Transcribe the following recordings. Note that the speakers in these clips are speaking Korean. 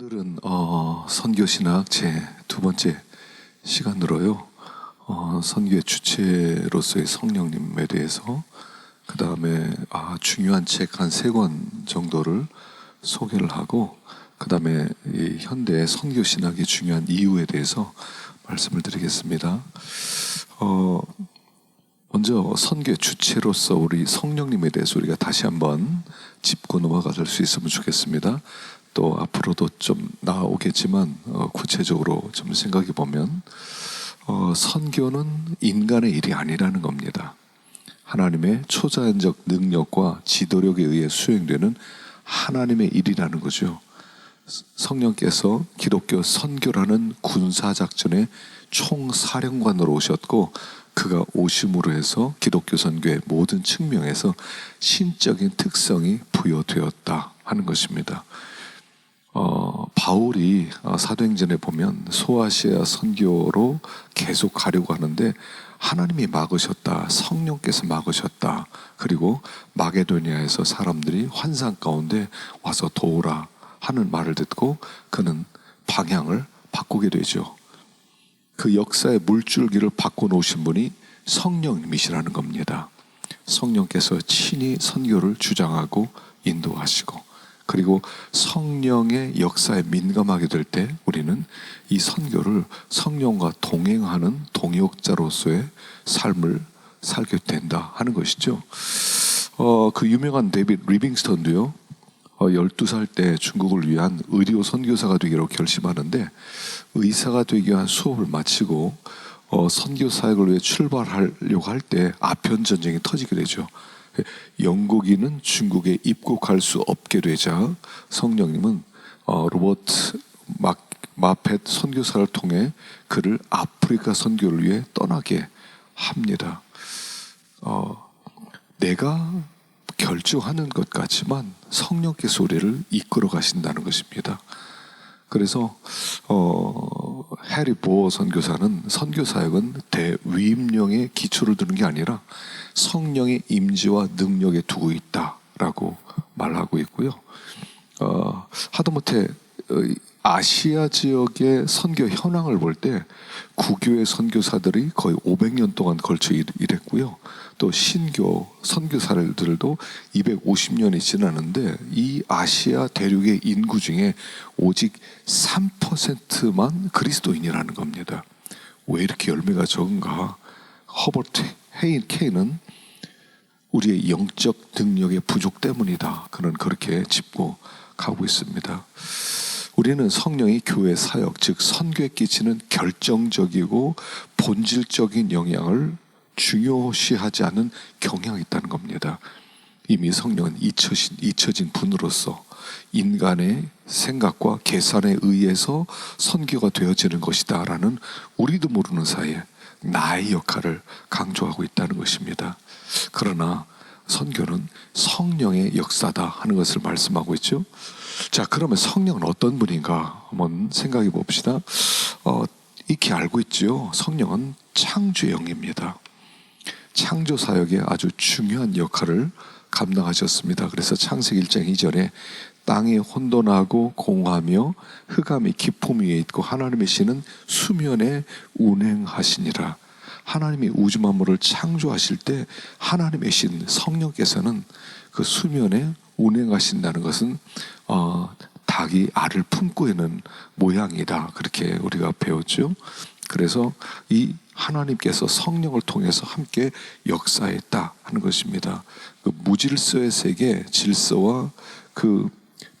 오늘은 어, 선교 신학 제 두 번째 시간으로요. 어, 선교의 주체로서의 성령님에 대해서 그 다음에 아, 중요한 책 한 세 권 정도를 소개를 하고 그 다음에 이 현대 선교 신학의 중요한 이유에 대해서 말씀을 드리겠습니다. 어, 먼저 선교의 주체로서 우리 성령님에 대해서 우리가 다시 한번 짚고 넘어갈 수 있으면 좋겠습니다. 또 앞으로도 좀 나오겠지만 어, 구체적으로 좀 생각해 보면 어, 선교는 인간의 일이 아니라는 겁니다. 하나님의 초자연적 능력과 지도력에 의해 수행되는 하나님의 일이라는 거죠. 성령께서 기독교 선교라는 군사작전의 총사령관으로 오셨고 그가 오심으로 해서 기독교 선교의 모든 측면에서 신적인 특성이 부여되었다 하는 것입니다. 어, 바울이 어, 사도행전에 보면 소아시아 선교로 계속 가려고 하는데 하나님이 막으셨다. 성령께서 막으셨다. 그리고 마게도니아에서 사람들이 환상 가운데 와서 도우라 하는 말을 듣고 그는 방향을 바꾸게 되죠. 그 역사의 물줄기를 바꿔놓으신 분이 성령님이시라는 겁니다. 성령께서 친히 선교를 주장하고 인도하시고 그리고 성령의 역사에 민감하게 될 때 우리는 이 선교를 성령과 동행하는 동역자로서의 삶을 살게 된다 하는 것이죠. 어, 그 유명한 데이빗 리빙스턴도요. 어, 12살 때 중국을 위한 의료 선교사가 되기로 결심하는데 의사가 되기 위한 수업을 마치고 어, 선교 사역을 위해 출발하려고 할 때 아편 전쟁이 터지게 되죠. 영국인은 중국에 입국할 수 없게 되자 성령님은 어, 로버트 마, 마펫 선교사를 통해 그를 아프리카 선교를 위해 떠나게 합니다. 어, 내가 결정하는 것 같지만 성령께서 우리를 이끌어 가신다는 것입니다. 그래서 어, 해리 보어 선교사는 선교 사역은 대위임령의 기초를 두는 게 아니라 성령의 임재와 능력에 두고 있다라고 말하고 있고요. 어, 하다못해 어, 아시아 지역의 선교 현황을 볼 때 구교의 선교사들이 거의 500년 동안 걸쳐 일- 일했고요. 또 신교 선교사들도 250년이 지났는데 이 아시아 대륙의 인구 중에 오직 3%만 그리스도인이라는 겁니다. 왜 이렇게 열매가 적은가? 허버트 헤인 케인은 우리의 영적 능력의 부족 때문이다. 그는 그렇게 짚고 가고 있습니다. 우리는 성령이 교회 사역, 즉 선교에 끼치는 결정적이고 본질적인 영향을 중요시하지 않은 경향이 있다는 겁니다. 이미 성령은 잊혀진, 잊혀진 분으로서 인간의 생각과 계산에 의해서 선교가 되어지는 것이다 라는 우리도 모르는 사이에 나의 역할을 강조하고 있다는 것입니다. 그러나 선교는 성령의 역사다 하는 것을 말씀하고 있죠. 자, 그러면 성령은 어떤 분인가 한번 생각해 봅시다. 어, 익히 알고 있죠. 성령은 창조의 영입니다. 창조 사역에 아주 중요한 역할을 감당하셨습니다. 그래서 창세기 1장 2절에 땅이 혼돈하고 공하며 흑암이 기품 위에 있고 하나님의 신은 수면에 운행하시니라. 하나님이 우주 만물을 창조하실 때 하나님의 신 성령께서는 그 수면에 운행하신다는 것은 어, 닭이 알을 품고 있는 모양이다 그렇게 우리가 배웠죠. 그래서 이 하나님께서 성령을 통해서 함께 역사했다 하는 것입니다. 그 무질서의 세계 질서와 그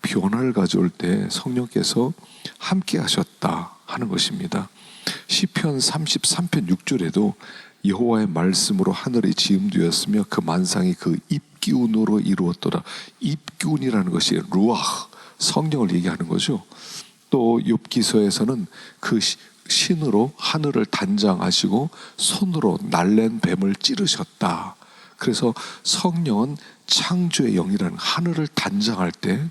변화를 가져올 때 성령께서 함께 하셨다 하는 것입니다. 시편 33편 6절에도 여호와의 말씀으로 하늘이 지음되었으며 그 만상이 그 입기운으로 이루었더라. 입기운이라는 것이 루아 성령을 얘기하는 거죠. 또 욥기서에서는 그 시- 신으로 하늘을 단장하시고 손으로 날랜 뱀을 찌르셨다. 그래서 성령은 창조의 영이라는 하늘을 단장할 때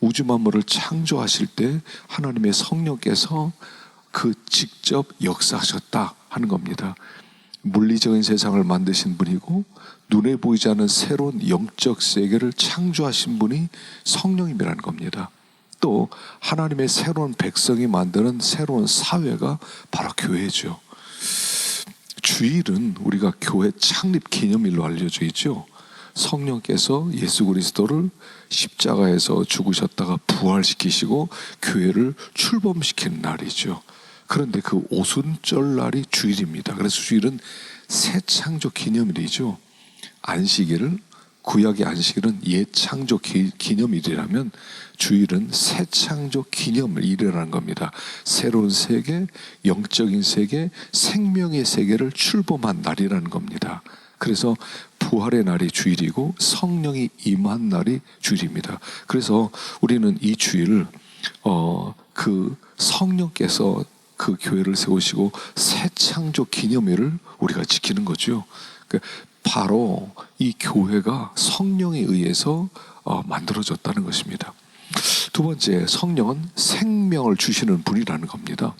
우주 만물을 창조하실 때 하나님의 성령께서 그 직접 역사하셨다 하는 겁니다. 물리적인 세상을 만드신 분이고 눈에 보이지 않는 새로운 영적 세계를 창조하신 분이 성령님이라는 겁니다. 또 하나님의 새로운 백성이 만드는 새로운 사회가 바로 교회죠. 주일은 우리가 교회 창립 기념일로 알려져 있죠. 성령께서 예수 그리스도를 십자가에서 죽으셨다가 부활시키시고 교회를 출범시킨 날이죠. 그런데 그 오순절 날이 주일입니다. 그래서 주일은 새 창조 기념일이죠. 안식일을 구약의 안식일은 옛 창조 기, 기념일이라면 주일은 새 창조 기념일이라는 겁니다. 새로운 세계, 영적인 세계, 생명의 세계를 출범한 날이라는 겁니다. 그래서 부활의 날이 주일이고 성령이 임한 날이 주일입니다. 그래서 우리는 이 주일을 어, 그 성령께서 그 교회를 세우시고 새 창조 기념일을 우리가 지키는 거죠. 그 바로 이 교회가 성령에 의해서 어, 만들어졌다는 것입니다. 두 번째, 성령은 생명을 주시는 분이라는 겁니다.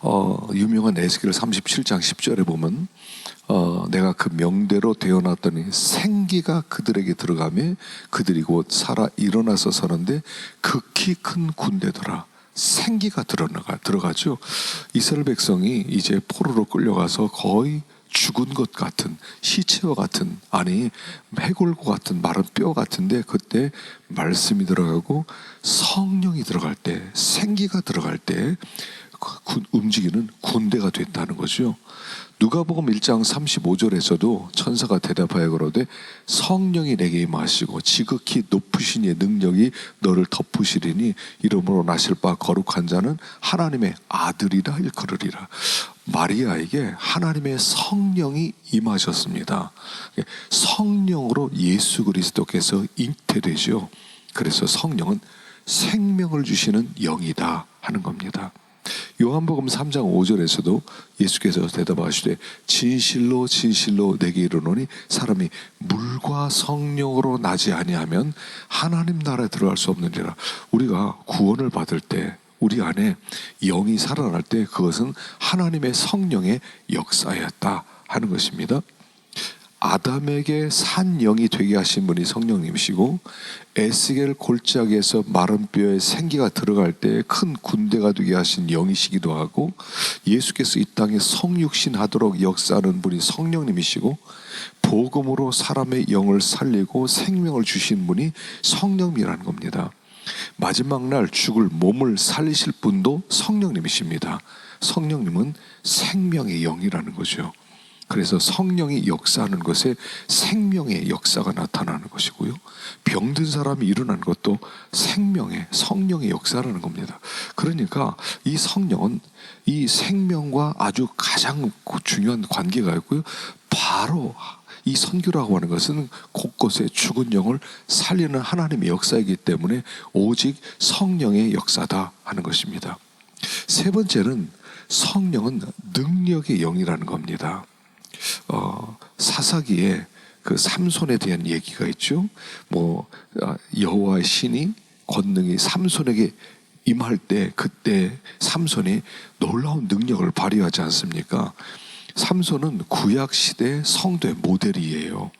어, 유명한 에스겔 37장 10절에 보면 어, 내가 그 명대로 되어놨더니 생기가 그들에게 들어가며 그들이 곧 살아 일어나서 서는데 극히 큰 군대더라. 생기가 들어나가 들어가죠. 이스라엘 백성이 이제 포로로 끌려가서 거의 죽은 것 같은 시체와 같은 아니 해골과 같은 마른 뼈 같은데 그때 말씀이 들어가고 성령이 들어갈 때 생기가 들어갈 때 군- 움직이는 군대가 됐다는 거죠. 누가복음 1장 35절에서도 천사가 대답하여 그러되 성령이 내게 임하시고 지극히 높으신 이의 능력이 너를 덮으시리니 이름으로 나실 바 거룩한 자는 하나님의 아들이라 일컬으리라. 마리아에게 하나님의 성령이 임하셨습니다. 성령으로 예수 그리스도께서 잉태되죠. 그래서 성령은 생명을 주시는 영이다 하는 겁니다. 요한복음 3장 5절에서도 예수께서 대답하시되 진실로 진실로 내게 이르노니 사람이 물과 성령으로 나지 아니하면 하나님 나라에 들어갈 수 없느니라. 우리가 구원을 받을 때 우리 안에 영이 살아날 때 그것은 하나님의 성령의 역사였다 하는 것입니다. 아담에게 산 영이 되게 하신 분이 성령님이시고 에스겔 골짜기에서 마른 뼈에 생기가 들어갈 때 큰 군대가 되게 하신 영이시기도 하고 예수께서 이 땅에 성육신 하도록 역사하는 분이 성령님이시고 복음으로 사람의 영을 살리고 생명을 주신 분이 성령이라는 겁니다. 마지막 날 죽을 몸을 살리실 분도 성령님이십니다. 성령님은 생명의 영이라는 거죠. 그래서 성령이 역사하는 것에 생명의 역사가 나타나는 것이고요. 병든 사람이 일어나는 것도 생명의 성령의 역사라는 겁니다. 그러니까 이 성령은 이 생명과 아주 가장 중요한 관계가 있고요. 바로 이 선교라고 하는 것은 곳곳에 죽은 영을 살리는 하나님의 역사이기 때문에 오직 성령의 역사다 하는 것입니다. 세 번째는 성령은 능력의 영이라는 겁니다. 어, 사사기에 그 삼손에 대한 얘기가 있죠. 뭐 아, 여호와의 신이 권능이 삼손에게 임할 때 그때 삼손이 놀라운 능력을 발휘하지 않습니까? 삼손은 구약 시대 성도의 모델이에요.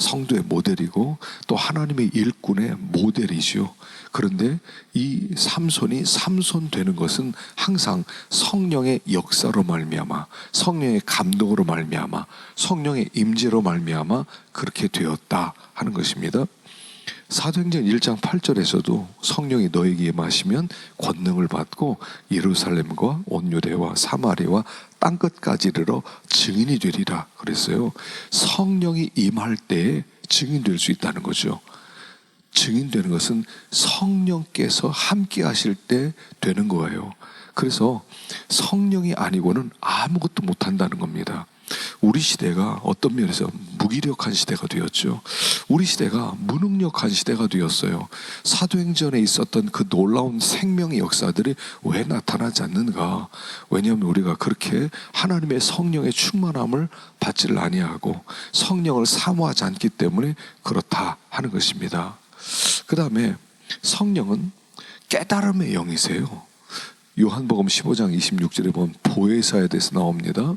성도의 모델이고 또 하나님의 일꾼의 모델이죠. 그런데 이 삼손이 삼손 되는 것은 항상 성령의 역사로 말미암아 성령의 감동으로 말미암아 성령의 임재로 말미암아 그렇게 되었다 하는 것입니다. 사도행전 1장 8절에서도 성령이 너에게 임하시면 권능을 받고 예루살렘과 온 유대와 사마리와 땅 끝까지 이르러 증인이 되리라 그랬어요. 성령이 임할 때에 증인 될 수 있다는 거죠. 증인 되는 것은 성령께서 함께 하실 때 되는 거예요. 그래서 성령이 아니고는 아무것도 못 한다는 겁니다. 우리 시대가 어떤 면에서 무기력한 시대가 되었죠. 우리 시대가 무능력한 시대가 되었어요. 사도행전에 있었던 그 놀라운 생명의 역사들이 왜 나타나지 않는가? 왜냐하면 우리가 그렇게 하나님의 성령의 충만함을 받지를 아니하고 성령을 사모하지 않기 때문에 그렇다 하는 것입니다. 그 다음에 성령은 깨달음의 영이세요. 요한복음 15장 26절에 보면 보혜사에 대해서 나옵니다.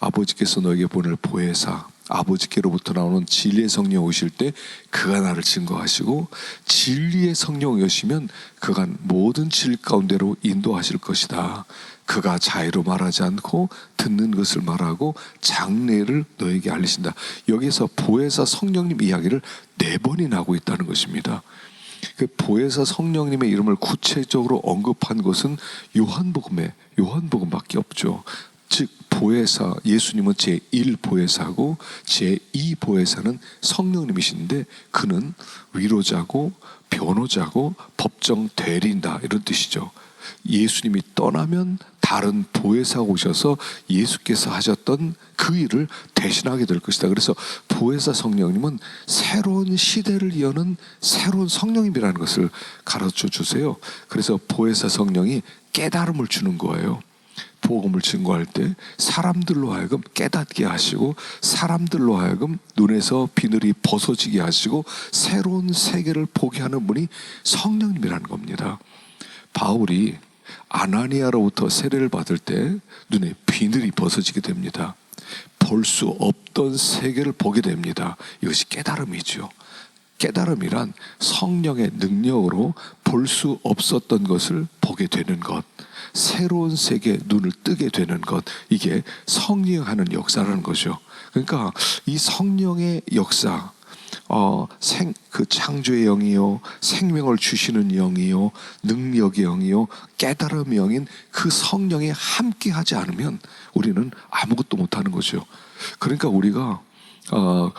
아버지께서 너에게 보낼 보혜사 아버지께로부터 나오는 진리의 성령 오실 때 그가 나를 증거하시고 진리의 성령 오시면 그가 모든 질 가운데로 인도하실 것이다. 그가 자의로 말하지 않고 듣는 것을 말하고 장래를 너에게 알리신다. 여기서 보혜사 성령님 이야기를 네 번이나 하고 있다는 것입니다. 그 보혜사 성령님의 이름을 구체적으로 언급한 것은 요한복음에 요한복음밖에 없죠. 즉 보혜사 예수님은 제1 보혜사고 제2 보혜사는 성령님이신데 그는 위로자고 변호자고 법정 대리인다 이런 뜻이죠. 예수님이 떠나면 다른 보혜사가 오셔서 예수께서 하셨던 그 일을 대신하게 될 것이다. 그래서 보혜사 성령님은 새로운 시대를 여는 새로운 성령님이라는 것을 가르쳐 주세요. 그래서 보혜사 성령이 깨달음을 주는 거예요. 복음을 증거할 때 사람들로 하여금 깨닫게 하시고 사람들로 하여금 눈에서 비늘이 벗어지게 하시고 새로운 세계를 보게 하는 분이 성령님이라는 겁니다. 바울이 아나니아로부터 세례를 받을 때 눈에 비늘이 벗어지게 됩니다. 볼 수 없던 세계를 보게 됩니다. 이것이 깨달음이죠. 깨달음이란 성령의 능력으로 볼 수 없었던 것을 보게 되는 것. 새로운 세계에 눈을 뜨게 되는 것. 이게 성령하는 역사라는 거죠. 그러니까 이 성령의 역사, 어, 생, 그 창조의 영이요, 생명을 주시는 영이요, 능력의 영이요, 깨달음의 영인 그 성령이 함께 하지 않으면 우리는 아무것도 못하는 거죠. 그러니까 우리가, 어,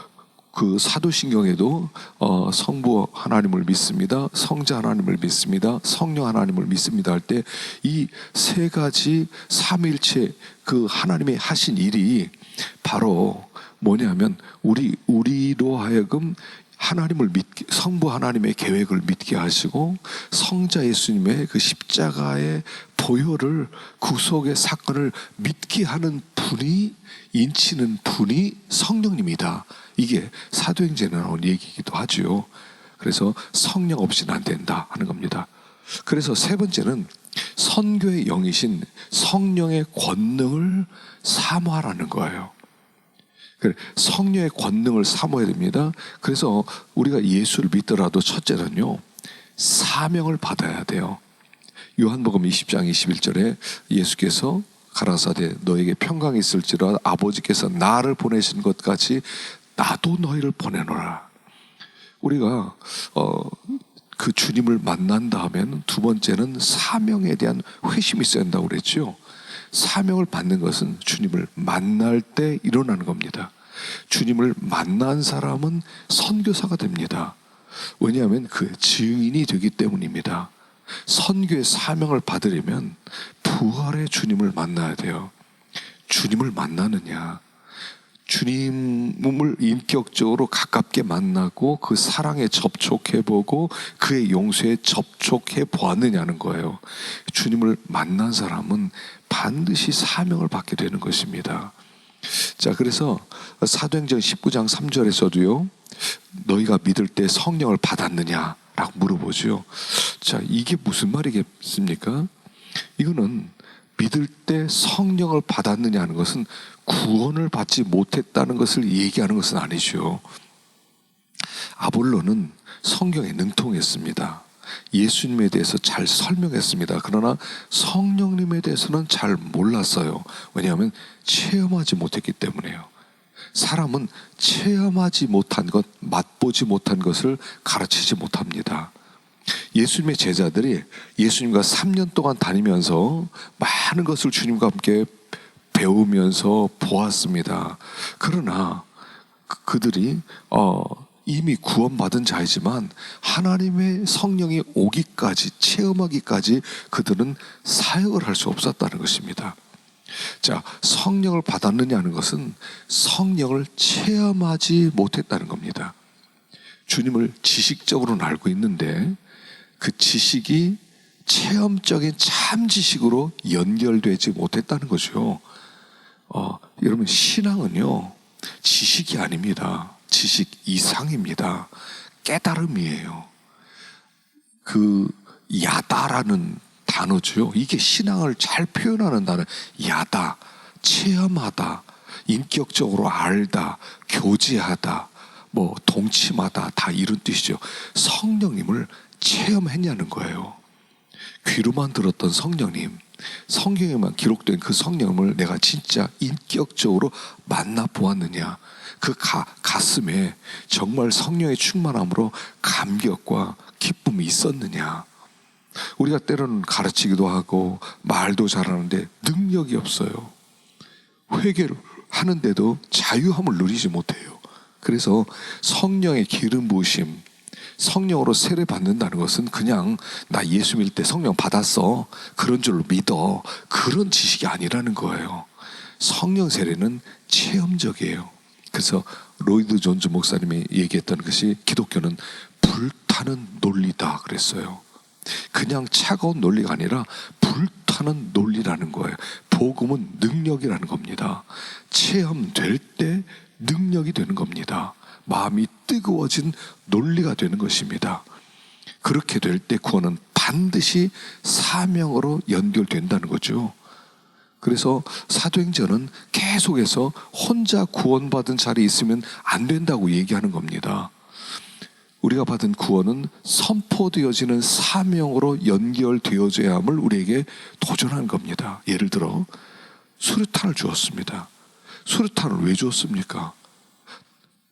그 사도신경에도 어, 성부 하나님을 믿습니다. 성자 하나님을 믿습니다. 성령 하나님을 믿습니다 할 때 이 세 가지 삼일체 그 하나님의 하신 일이 바로 뭐냐면 우리 우리로 하여금 하나님을 믿 성부 하나님의 계획을 믿게 하시고 성자 예수님의 그 십자가의 보혈을 구속의 사건을 믿게 하는 분이 인치는 분이 성령님이다. 이게 사도행전에 나온 얘기이기도 하지요. 그래서 성령 없이는 안 된다 하는 겁니다. 그래서 세 번째는 선교의 영이신 성령의 권능을 사모하라는 거예요. 성령의 권능을 사모해야 됩니다. 그래서 우리가 예수를 믿더라도 첫째는요, 사명을 받아야 돼요. 요한복음 20장 21절에 예수께서 가라사대 너에게 평강이 있을지라 아버지께서 나를 보내신 것 같이 나도 너희를 보내노라. 우리가 어, 그 주님을 만난다 하면 두 번째는 사명에 대한 회심이 있어야 한다고 그랬죠. 사명을 받는 것은 주님을 만날 때 일어나는 겁니다. 주님을 만난 사람은 선교사가 됩니다. 왜냐하면 그 증인이 되기 때문입니다. 선교의 사명을 받으려면 부활의 주님을 만나야 돼요. 주님을 만나느냐? 주님을 인격적으로 가깝게 만나고 그 사랑에 접촉해 보고 그의 용서에 접촉해 보았느냐는 거예요. 주님을 만난 사람은 반드시 사명을 받게 되는 것입니다. 자, 그래서 사도행전 19장 3절에서도요. 너희가 믿을 때 성령을 받았느냐? 라고 물어보죠. 자, 이게 무슨 말이겠습니까? 이거는 믿을 때 성령을 받았느냐 하는 것은 구원을 받지 못했다는 것을 얘기하는 것은 아니죠. 아볼로는 성경에 능통했습니다. 예수님에 대해서 잘 설명했습니다. 그러나 성령님에 대해서는 잘 몰랐어요. 왜냐하면 체험하지 못했기 때문에요. 사람은 체험하지 못한 것, 맛보지 못한 것을 가르치지 못합니다. 예수님의 제자들이 예수님과 3년 동안 다니면서 많은 것을 주님과 함께 배우면서 보았습니다. 그러나 그, 그들이 어, 이미 구원받은 자이지만 하나님의 성령이 오기까지 체험하기까지 그들은 사역을 할 수 없었다는 것입니다. 자, 성령을 받았느냐는 것은 성령을 체험하지 못했다는 겁니다. 주님을 지식적으로는 알고 있는데 그 지식이 체험적인 참 지식으로 연결되지 못했다는 거죠. 어, 여러분, 신앙은요, 지식이 아닙니다. 지식 이상입니다. 깨달음이에요. 그, 야다라는 단어죠. 이게 신앙을 잘 표현하는 단어. 야다, 체험하다. 인격적으로 알다, 교제하다, 뭐 동침하다 다 이런 뜻이죠. 성령님을 체험했냐는 거예요. 귀로만 들었던 성령님, 성경에만 기록된 그 성령을 내가 진짜 인격적으로 만나 보았느냐? 그 가, 가슴에 정말 성령의 충만함으로 감격과 기쁨이 있었느냐? 우리가 때로는 가르치기도 하고 말도 잘하는데 능력이 없어요. 회개를 하는데도 자유함을 누리지 못해요. 그래서 성령의 기름 부으심, 성령으로 세례 받는다는 것은 그냥 나 예수 믿을 때 성령 받았어. 그런 줄로 믿어. 그런 지식이 아니라는 거예요. 성령 세례는 체험적이에요. 그래서 로이드 존즈 목사님이 얘기했던 것이 기독교는 불타는 논리다 그랬어요. 그냥 차가운 논리가 아니라 불타는 논리라는 거예요. 복음은 능력이라는 겁니다. 체험될 때 능력이 되는 겁니다. 마음이 뜨거워진 논리가 되는 것입니다. 그렇게 될 때 구원은 반드시 사명으로 연결된다는 거죠. 그래서 사도행전은 계속해서 혼자 구원받은 자리에 있으면 안 된다고 얘기하는 겁니다. 우리가 받은 구원은 선포되어지는 사명으로 연결되어져야 함을 우리에게 도전하는 겁니다. 예를 들어 수류탄을 주었습니다. 수류탄을 왜 주었습니까?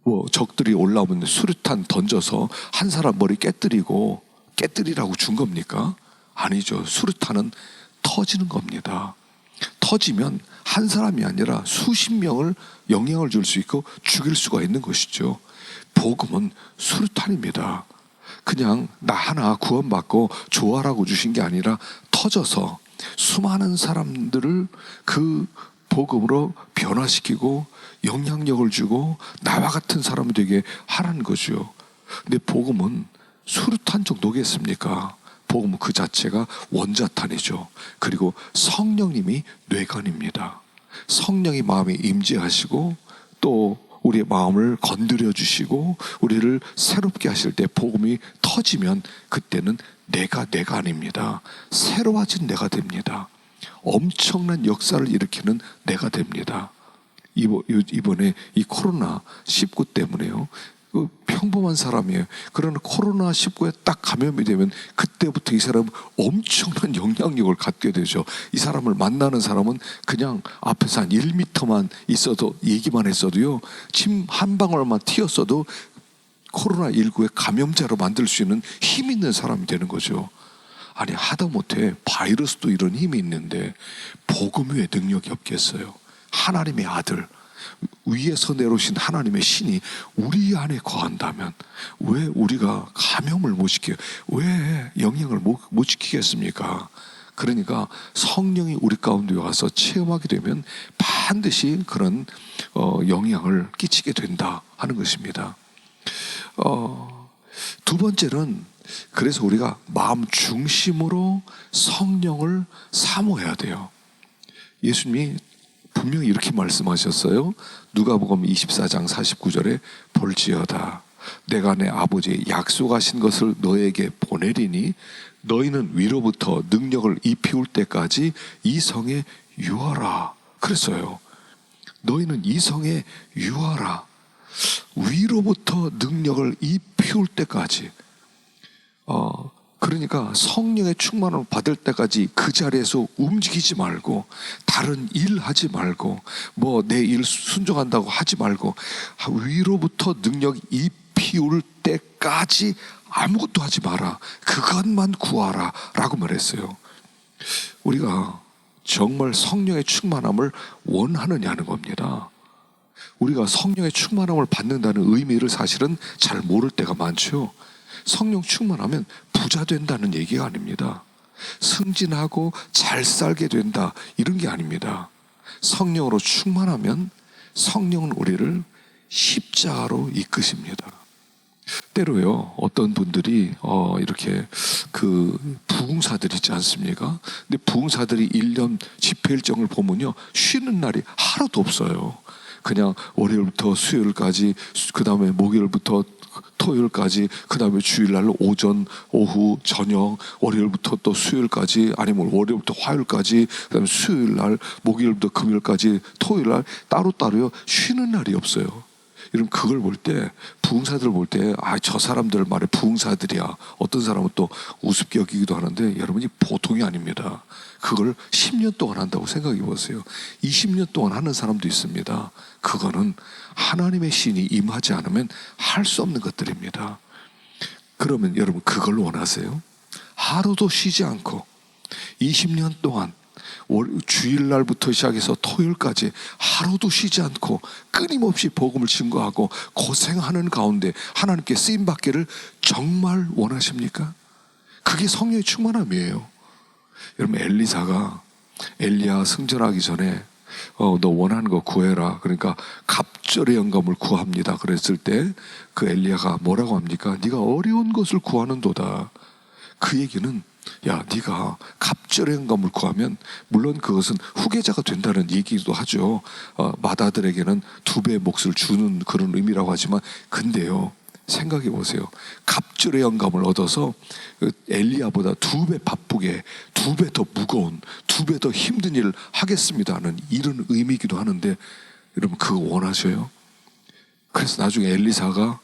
뭐 적들이 올라오면 수류탄 던져서 한 사람 머리 깨뜨리고 깨뜨리라고 준 겁니까? 아니죠. 수류탄은 터지는 겁니다. 터지면 한 사람이 아니라 수십 명을 영향을 줄 수 있고 죽일 수가 있는 것이죠. 복음은 수류탄입니다. 그냥 나 하나 구원받고 좋아라고 주신 게 아니라 터져서 수많은 사람들을 그 복음으로 변화시키고 영향력을 주고 나와 같은 사람이 되게 하라는 거죠. 근데 복음은 수류탄 정도겠습니까? 복음은 그 자체가 원자탄이죠. 그리고 성령님이 뇌관입니다. 성령이 마음에 임재하시고 또 우리의 마음을 건드려 주시고 우리를 새롭게 하실 때 복음이 터지면 그때는 내가 내가 아닙니다. 새로워진 내가 됩니다. 엄청난 역사를 일으키는 내가 됩니다. 이번- 이번에 이 코로나 19 때문에요. 그 평범한 사람이에요. 그러나 코로나 19에 딱 감염이 되면 그때부터 이 사람은 엄청난 영향력을 갖게 되죠. 이 사람을 만나는 사람은 그냥 앞에서 한 1미터만 있어도 얘기만 했어도요. 침 한 방울만 튀었어도 코로나 19의 감염자로 만들 수 있는 힘 있는 사람이 되는 거죠. 아니 하다못해 바이러스도 이런 힘이 있는데 복음 위에 능력이 없겠어요. 하나님의 아들 위에서 내려오신 하나님의 신이 우리 안에 거한다면 왜 우리가 감염을 못 시켜요? 왜 영향을 못, 못 시키겠습니까? 그러니까 성령이 우리 가운데 와서 체험하게 되면 반드시 그런 어, 영향을 끼치게 된다 하는 것입니다. 어, 두 번째는 그래서 우리가 마음 중심으로 성령을 사모해야 돼요. 예수님이 분명히 이렇게 말씀하셨어요. 누가복음 24장 49절에 볼지어다 내가 내 아버지의 약속하신 것을 너에게 보내리니 너희는 위로부터 능력을 입히울 때까지 이 성에 유하라. 그랬어요. 너희는 이 성에 유하라. 위로부터 능력을 입히울 때까지. 어, 그러니까 성령의 충만을 받을 때까지 그 자리에서 움직이지 말고 다른 일 하지 말고 뭐 내 일 순종한다고 하지 말고 위로부터 능력 입히울 때까지 아무것도 하지 마라. 그것만 구하라. 라고 말했어요. 우리가 정말 성령의 충만함을 원하느냐는 겁니다. 우리가 성령의 충만함을 받는다는 의미를 사실은 잘 모를 때가 많죠. 성령 충만하면 부자 된다는 얘기가 아닙니다. 승진하고 잘 살게 된다 이런 게 아닙니다. 성령으로 충만하면 성령은 우리를 십자가로 이끄십니다. 때로요 어떤 분들이 어 이렇게 그 부흥사들 있지 않습니까? 근데 부흥사들이 1년 집회 일정을 보면요 쉬는 날이 하루도 없어요. 그냥 월요일부터 수요일까지 그 다음에 목요일부터 토요일까지 그 다음에 주일날 오전 오후 저녁 월요일부터 또 수요일까지 아니면 월요일부터 화요일까지 그 다음에 수요일날 목요일부터 금요일까지 토요일날 따로따로요 쉬는 날이 없어요. 여러분 그걸 볼 때 부흥사들 볼 때 아 저 사람들 말에 부흥사들이야. 어떤 사람은 또 우습게 여기기도 하는데 여러분이 보통이 아닙니다 그걸 10년 동안 한다고 생각해 보세요 20년 동안 하는 사람도 있습니다 그거는 하나님의 신이 임하지 않으면 할 수 없는 것들입니다 그러면 여러분 그걸 원하세요? 하루도 쉬지 않고 20년 동안 월- 주일날부터 시작해서 토요일까지 하루도 쉬지 않고 끊임없이 복음을 증거하고 고생하는 가운데 하나님께 쓰임 받기를 정말 원하십니까? 그게 성령의 충만함이에요. 여러분 엘리사가 엘리야 승전하기 전에 어, 너 원하는 거 구해라. 그러니까 갑절의 영감을 구합니다. 그랬을 때 그 엘리야가 뭐라고 합니까? 네가 어려운 것을 구하는도다. 그 얘기는 야 네가 갑절의 영감을 구하면 물론 그것은 후계자가 된다는 얘기도 하죠. 어, 마다들에게는 두 배의 몫을 주는 그런 의미라고 하지만 근데요. 생각해 보세요. 갑절의 영감을 얻어서 그 엘리야보다 두 배 바쁘게, 두 배 더 무거운, 두 배 더 힘든 일을 하겠습니다는 이런 의미이기도 하는데 여러분 그거 원하셔요? 그래서 나중에 엘리사가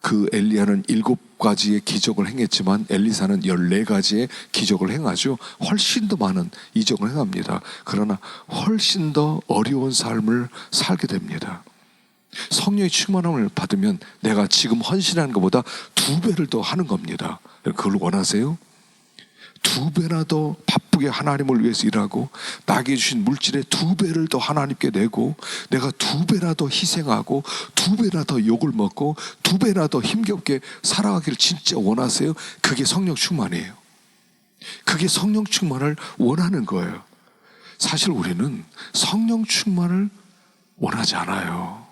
그 엘리야는 일곱 가지의 기적을 행했지만 엘리사는 열네 가지의 기적을 행하죠. 훨씬 더 많은 이적을 행합니다. 그러나 훨씬 더 어려운 삶을 살게 됩니다. 성령의 충만함을 받으면 내가 지금 헌신하는 것보다 두 배를 더 하는 겁니다. 그걸 원하세요? 두 배나 더 바쁘게 하나님을 위해서 일하고 나에게 주신 물질의 두 배를 더 하나님께 내고 내가 두 배나 더 희생하고 두 배나 더 욕을 먹고 두 배나 더 힘겹게 살아가기를 진짜 원하세요? 그게 성령 충만이에요. 그게 성령 충만을 원하는 거예요. 사실 우리는 성령 충만을 원하지 않아요.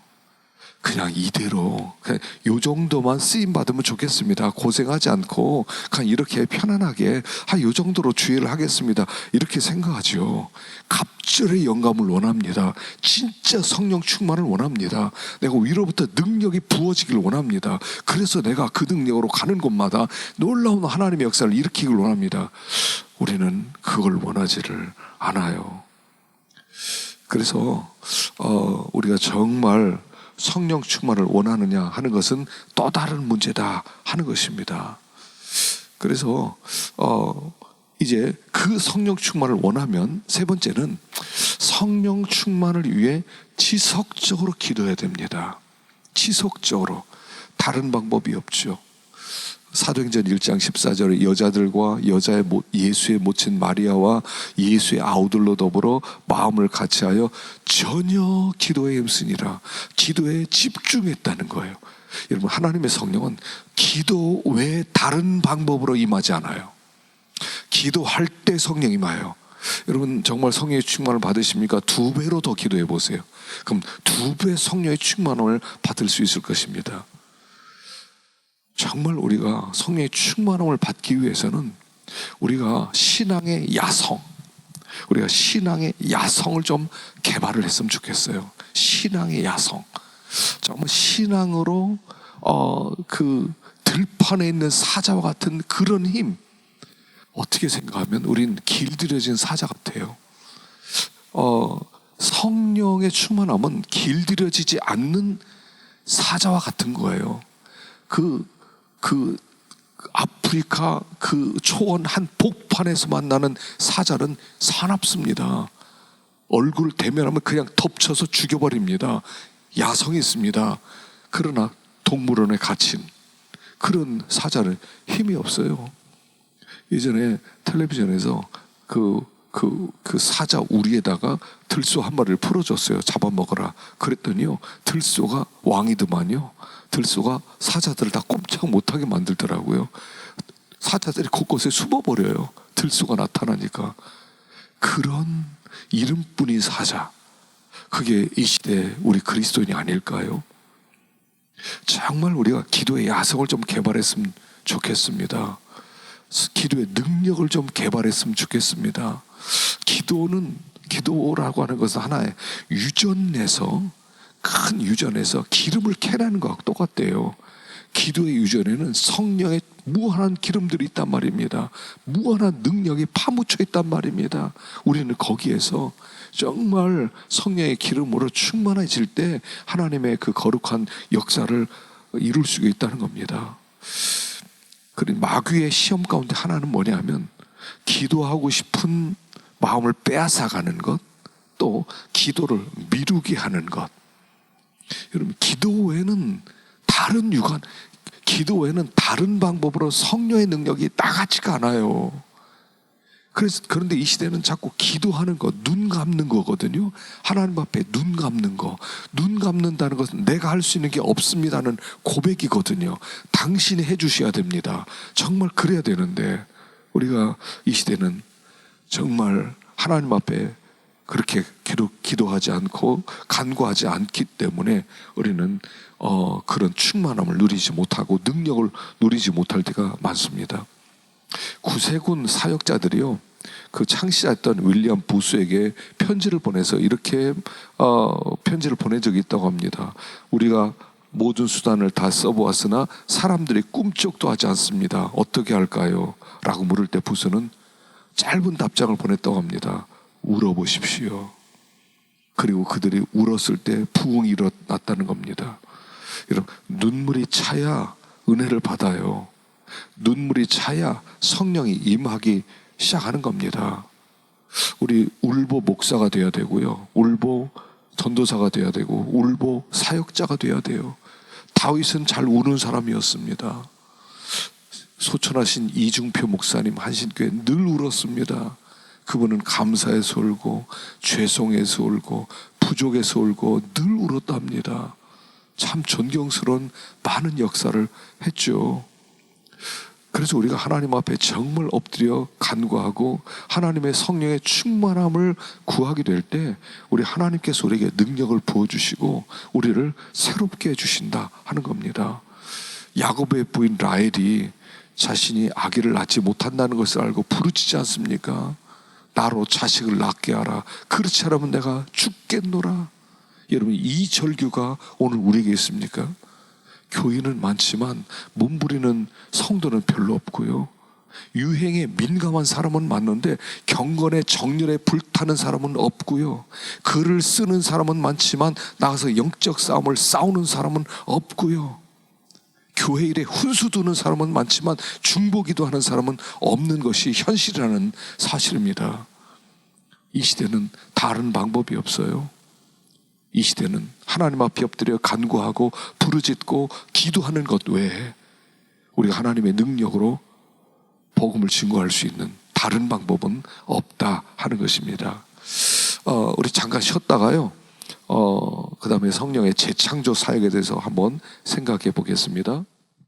그냥 이대로 그냥 요 정도만 쓰임 받으면 좋겠습니다. 고생하지 않고 그냥 이렇게 편안하게 한 요 정도로 주의를 하겠습니다. 이렇게 생각하죠. 갑절의 영감을 원합니다. 진짜 성령 충만을 원합니다. 내가 위로부터 능력이 부어지기를 원합니다. 그래서 내가 그 능력으로 가는 곳마다 놀라운 하나님의 역사를 일으키길 원합니다. 우리는 그걸 원하지를 않아요. 그래서 어, 우리가 정말 성령 충만을 원하느냐 하는 것은 또 다른 문제다 하는 것입니다. 그래서 어, 이제 그 성령 충만을 원하면 세 번째는 성령 충만을 위해 지속적으로 기도해야 됩니다. 지속적으로 다른 방법이 없죠. 사도행전 1장 14절에 여자들과 여자의 모- 예수의 모친 마리아와 예수의 아우들로 더불어 마음을 같이하여 전혀 기도에 힘쓰니라 기도에 집중했다는 거예요. 여러분 하나님의 성령은 기도 외에 다른 방법으로 임하지 않아요. 기도할 때 성령이 임하요. 여러분 정말 성령의 충만을 받으십니까? 두 배로 더 기도해 보세요. 그럼 두 배 성령의 충만을 받을 수 있을 것입니다. 정말 우리가 성령의 충만함을 받기 위해서는 우리가 신앙의 야성, 우리가 신앙의 야성을 좀 개발을 했으면 좋겠어요. 신앙의 야성. 정말 신앙으로 어, 그 들판에 있는 사자와 같은 그런 힘. 어떻게 생각하면 우린 길들여진 사자 같아요. 어, 성령의 충만함은 길들여지지 않는 사자와 같은 거예요. 그, 그, 아프리카 그 초원 한 복판에서 만나는 사자는 사납습니다. 얼굴 대면하면 그냥 덮쳐서 죽여버립니다. 야성이 있습니다. 그러나 동물원에 갇힌 그런 사자는 힘이 없어요. 예전에 텔레비전에서 그, 그, 그 사자 우리에다가 들소 한 마리를 풀어줬어요. 잡아먹어라. 그랬더니요. 들소가 왕이더만요. 들소가 사자들을 다 꼼짝 못하게 만들더라고요. 사자들이 곳곳에 숨어버려요. 들소가 나타나니까. 그런 이름뿐인 사자. 그게 이 시대 우리 그리스도인이 아닐까요? 정말 우리가 기도의 야성을 좀 개발했으면 좋겠습니다. 기도의 능력을 좀 개발했으면 좋겠습니다. 기도는 기도라고 하는 것은 하나의 유전에서 큰 유전에서 기름을 캐라는 거하고 똑같대요. 기도의 유전에는 성령의 무한한 기름들이 있단 말입니다. 무한한 능력이 파묻혀 있단 말입니다. 우리는 거기에서 정말 성령의 기름으로 충만해질 때 하나님의 그 거룩한 역사를 이룰 수가 있다는 겁니다. 그리고 마귀의 시험 가운데 하나는 뭐냐면 기도하고 싶은 마음을 빼앗아가는 것, 또 기도를 미루게 하는 것. 여러분 기도 외에는 다른 유관, 기도 외에는 다른 방법으로 성령의 능력이 나가지가 않아요. 그래서 그런데 이 시대는 자꾸 기도하는 거, 눈 감는 거거든요. 하나님 앞에 눈 감는 거, 눈 감는다는 것은 내가 할 수 있는 게 없습니다는 고백이거든요. 당신이 해 주셔야 됩니다. 정말 그래야 되는데 우리가 이 시대는 정말 하나님 앞에 그렇게 기도, 기도하지 않고 간구하지 않기 때문에 우리는 어, 그런 충만함을 누리지 못하고 능력을 누리지 못할 때가 많습니다. 구세군 사역자들이요. 그 창시자였던 윌리엄 부스에게 편지를 보내서 이렇게 어, 편지를 보낸 적이 있다고 합니다. 우리가 모든 수단을 다 써보았으나 사람들이 꿈쩍도 하지 않습니다. 어떻게 할까요? 라고 물을 때 부스는 짧은 답장을 보냈다고 합니다. 울어보십시오. 그리고 그들이 울었을 때 부흥이 일어났다는 겁니다. 여러분, 눈물이 차야 은혜를 받아요. 눈물이 차야 성령이 임하기 시작하는 겁니다. 우리 울보 목사가 돼야 되고요. 울보 전도사가 돼야 되고 울보 사역자가 돼야 돼요. 다윗은 잘 우는 사람이었습니다. 소천하신 이중표 목사님 한신교회 늘 울었습니다. 그분은 감사해서 울고 죄송해서 울고 부족해서 울고 늘 울었답니다. 참 존경스러운 많은 역사를 했죠. 그래서 우리가 하나님 앞에 정말 엎드려 간구하고 하나님의 성령의 충만함을 구하게 될 때 우리 하나님께서 우리에게 능력을 부어주시고 우리를 새롭게 해주신다 하는 겁니다. 야곱의 부인 라헬이 자신이 아기를 낳지 못한다는 것을 알고 부르짖지 않습니까? 나로 자식을 낳게 하라. 그렇지 않으면 내가 죽겠노라. 여러분 이 절규가 오늘 우리에게 있습니까? 교인은 많지만 몸부리는 성도는 별로 없고요. 유행에 민감한 사람은 많는데 경건의 정열에 불타는 사람은 없고요. 글을 쓰는 사람은 많지만 나가서 영적 싸움을 싸우는 사람은 없고요. 교회 일에 훈수 두는 사람은 많지만 중보기도 하는 사람은 없는 것이 현실이라는 사실입니다. 이 시대는 다른 방법이 없어요. 이 시대는 하나님 앞에 엎드려 간구하고 부르짖고 기도하는 것 외에 우리가 하나님의 능력으로 복음을 증거할 수 있는 다른 방법은 없다 하는 것입니다. 어, 우리 잠깐 쉬었다가요. 어, 그 다음에 성령의 재창조 사역에 대해서 한번 생각해 보겠습니다.